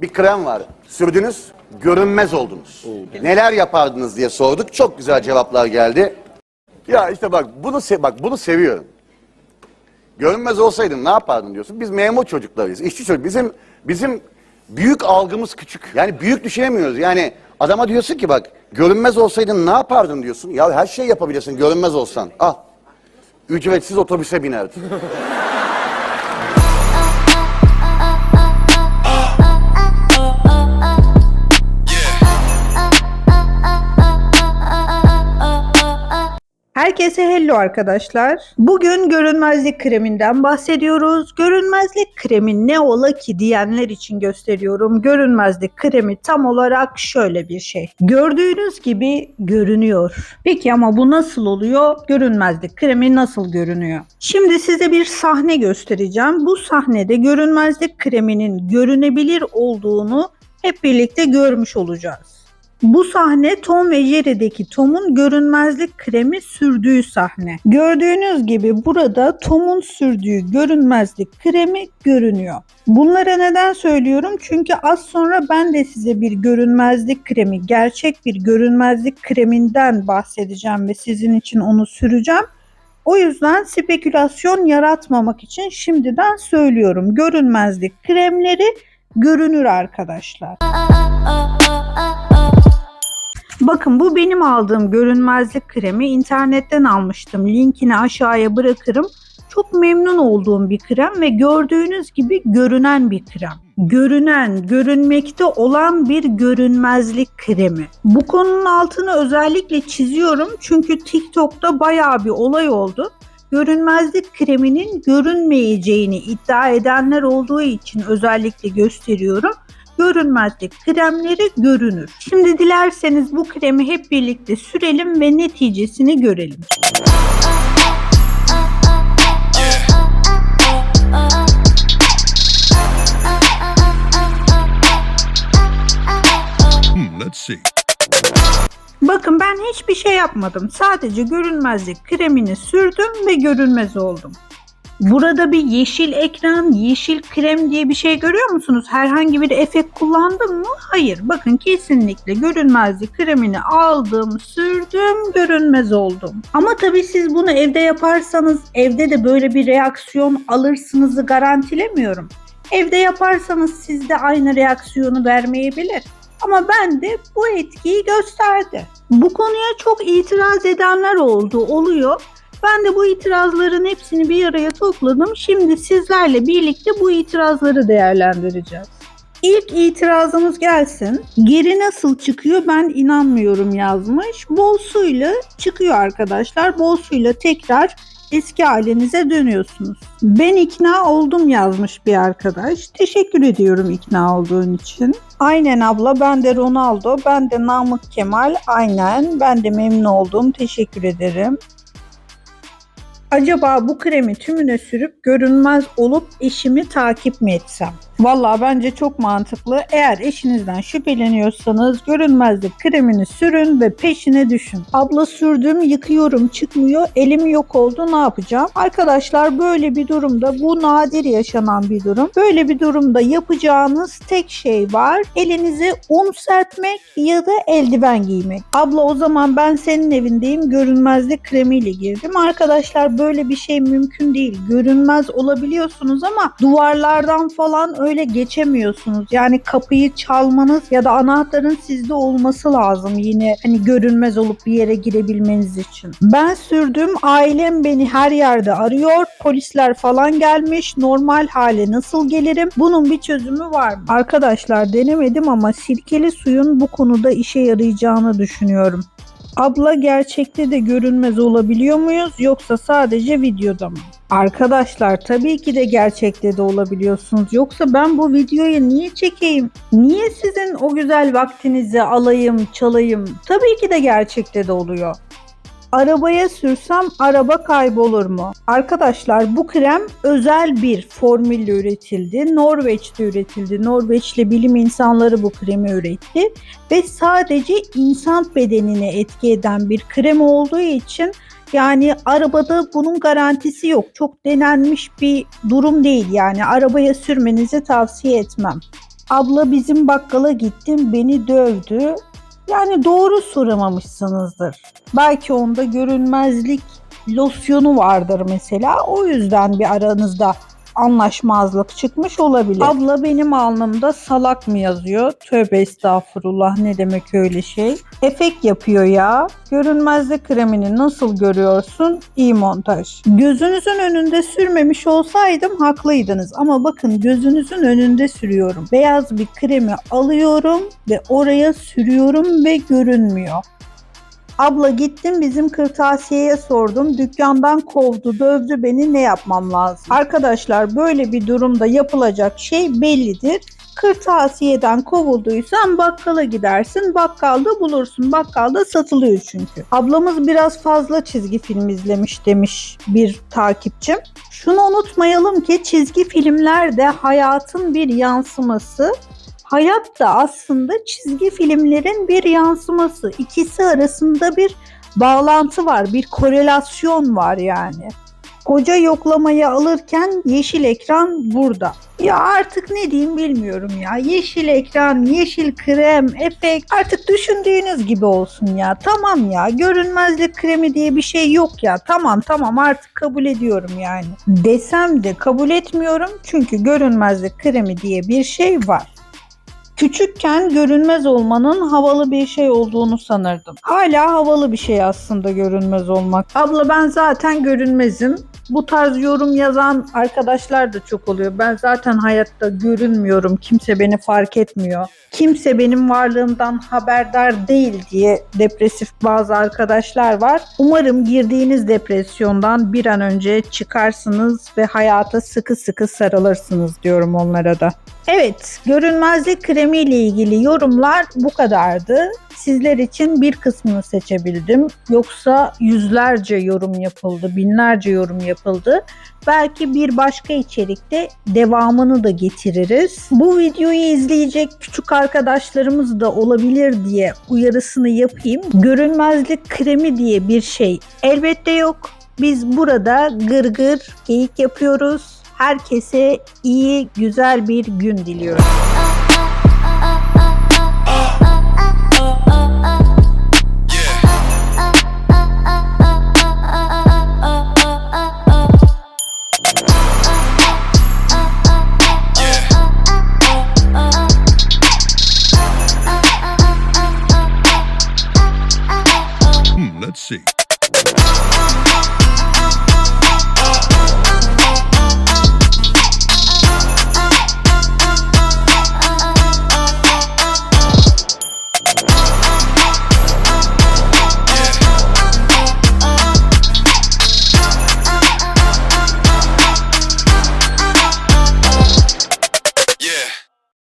Bir krem var. Sürdünüz, görünmez oldunuz. Neler yapardınız diye sorduk. Çok güzel cevaplar geldi. Ya işte bak bunu se- bak bunu seviyorum. Görünmez olsaydın ne yapardın diyorsun. Biz memur çocuklarıyız. işçi çocuk. Bizim bizim büyük algımız küçük. Yani büyük düşünemiyoruz. Yani adama diyorsun ki bak görünmez olsaydın ne yapardın diyorsun. Ya her şey yapabilirsin görünmez olsan. Al. Ücretsiz otobüse binerdin. Herkese hello arkadaşlar. Bugün görünmezlik kreminden bahsediyoruz. Görünmezlik kremi ne ola ki diyenler için gösteriyorum. Görünmezlik kremi tam olarak şöyle bir şey. Gördüğünüz gibi görünüyor. Peki ama bu nasıl oluyor? Görünmezlik kremi nasıl görünüyor? Şimdi size bir sahne göstereceğim. Bu sahnede görünmezlik kreminin görünebilir olduğunu hep birlikte görmüş olacağız. Bu sahne Tom ve Jerry'deki Tom'un görünmezlik kremi sürdüğü sahne. Gördüğünüz gibi burada Tom'un sürdüğü görünmezlik kremi görünüyor. Bunlara neden söylüyorum? Çünkü az sonra ben de size bir görünmezlik kremi, gerçek bir görünmezlik kreminden bahsedeceğim ve sizin için onu süreceğim. O yüzden spekülasyon yaratmamak için şimdiden söylüyorum. Görünmezlik kremleri görünür arkadaşlar. Bakın bu benim aldığım görünmezlik kremi. İnternetten almıştım. Linkini aşağıya bırakırım. Çok memnun olduğum bir krem ve gördüğünüz gibi görünen bir krem. Görünen, görünmekte olan bir görünmezlik kremi. Bu konunun altını özellikle çiziyorum çünkü TikTok'ta bayağı bir olay oldu. Görünmezlik kreminin görünmeyeceğini iddia edenler olduğu için özellikle gösteriyorum görünmezlik kremleri görünür. Şimdi dilerseniz bu kremi hep birlikte sürelim ve neticesini görelim. Hmm, let's see. Bakın ben hiçbir şey yapmadım. Sadece görünmezlik kremini sürdüm ve görünmez oldum. Burada bir yeşil ekran, yeşil krem diye bir şey görüyor musunuz? Herhangi bir efekt kullandım mı? Hayır. Bakın kesinlikle görünmezlik kremini aldım, sürdüm, görünmez oldum. Ama tabii siz bunu evde yaparsanız evde de böyle bir reaksiyon alırsınızı garantilemiyorum. Evde yaparsanız sizde aynı reaksiyonu vermeyebilir. Ama ben de bu etkiyi gösterdi. Bu konuya çok itiraz edenler oldu, oluyor. Ben de bu itirazların hepsini bir araya topladım. Şimdi sizlerle birlikte bu itirazları değerlendireceğiz. İlk itirazımız gelsin. Geri nasıl çıkıyor ben inanmıyorum yazmış. Bol suyla çıkıyor arkadaşlar. Bol suyla tekrar eski halinize dönüyorsunuz. Ben ikna oldum yazmış bir arkadaş. Teşekkür ediyorum ikna olduğun için. Aynen abla ben de Ronaldo, ben de Namık Kemal. Aynen ben de memnun oldum. Teşekkür ederim. Acaba bu kremi tümüne sürüp görünmez olup eşimi takip mi etsem? Valla bence çok mantıklı. Eğer eşinizden şüpheleniyorsanız görünmezlik kremini sürün ve peşine düşün. Abla sürdüm, yıkıyorum, çıkmıyor, elim yok oldu ne yapacağım? Arkadaşlar böyle bir durumda bu nadir yaşanan bir durum. Böyle bir durumda yapacağınız tek şey var. Elinize un serpmek ya da eldiven giymek. Abla o zaman ben senin evindeyim görünmezlik kremiyle girdim. Arkadaşlar böyle bir şey mümkün değil. Görünmez olabiliyorsunuz ama duvarlardan falan öyle geçemiyorsunuz. Yani kapıyı çalmanız ya da anahtarın sizde olması lazım yine hani görünmez olup bir yere girebilmeniz için. Ben sürdüm. Ailem beni her yerde arıyor. Polisler falan gelmiş. Normal hale nasıl gelirim? Bunun bir çözümü var mı? Arkadaşlar denemedim ama sirkeli suyun bu konuda işe yarayacağını düşünüyorum. Abla gerçekte de görünmez olabiliyor muyuz yoksa sadece videoda mı? Arkadaşlar tabii ki de gerçekte de olabiliyorsunuz. Yoksa ben bu videoyu niye çekeyim? Niye sizin o güzel vaktinizi alayım, çalayım? Tabii ki de gerçekte de oluyor. Arabaya sürsem araba kaybolur mu? Arkadaşlar bu krem özel bir formülle üretildi. Norveç'te üretildi. Norveçli bilim insanları bu kremi üretti. Ve sadece insan bedenine etki eden bir krem olduğu için yani arabada bunun garantisi yok. Çok denenmiş bir durum değil yani arabaya sürmenizi tavsiye etmem. Abla bizim bakkala gittim beni dövdü. Yani doğru soramamışsınızdır. Belki onda görünmezlik losyonu vardır mesela. O yüzden bir aranızda anlaşmazlık çıkmış olabilir. Abla benim alnımda salak mı yazıyor? Tövbe estağfurullah ne demek öyle şey? Efekt yapıyor ya. Görünmezlik kremini nasıl görüyorsun? İyi montaj. Gözünüzün önünde sürmemiş olsaydım haklıydınız. Ama bakın gözünüzün önünde sürüyorum. Beyaz bir kremi alıyorum ve oraya sürüyorum ve görünmüyor. Abla gittim bizim kırtasiyeye sordum. Dükkandan kovdu, dövdü beni ne yapmam lazım? Arkadaşlar böyle bir durumda yapılacak şey bellidir. Kırtasiyeden kovulduysan bakkala gidersin. Bakkalda bulursun. Bakkalda satılıyor çünkü. Ablamız biraz fazla çizgi film izlemiş demiş bir takipçim. Şunu unutmayalım ki çizgi filmler de hayatın bir yansıması. Hayat da aslında çizgi filmlerin bir yansıması. İkisi arasında bir bağlantı var, bir korelasyon var yani. Koca yoklamayı alırken yeşil ekran burada. Ya artık ne diyeyim bilmiyorum ya. Yeşil ekran, yeşil krem, efekt artık düşündüğünüz gibi olsun ya. Tamam ya görünmezlik kremi diye bir şey yok ya. Tamam tamam artık kabul ediyorum yani. Desem de kabul etmiyorum çünkü görünmezlik kremi diye bir şey var. Küçükken görünmez olmanın havalı bir şey olduğunu sanırdım. Hala havalı bir şey aslında görünmez olmak. Abla ben zaten görünmezim. Bu tarz yorum yazan arkadaşlar da çok oluyor. Ben zaten hayatta görünmüyorum. Kimse beni fark etmiyor. Kimse benim varlığımdan haberdar değil diye depresif bazı arkadaşlar var. Umarım girdiğiniz depresyondan bir an önce çıkarsınız ve hayata sıkı sıkı sarılırsınız diyorum onlara da. Evet, görünmezlik kremi ile ilgili yorumlar bu kadardı. Sizler için bir kısmını seçebildim. Yoksa yüzlerce yorum yapıldı, binlerce yorum yapıldı. Belki bir başka içerikte devamını da getiririz. Bu videoyu izleyecek küçük arkadaşlarımız da olabilir diye uyarısını yapayım. Görünmezlik kremi diye bir şey elbette yok. Biz burada gırgır gır, geyik yapıyoruz. Herkese iyi, güzel bir gün diliyorum. See.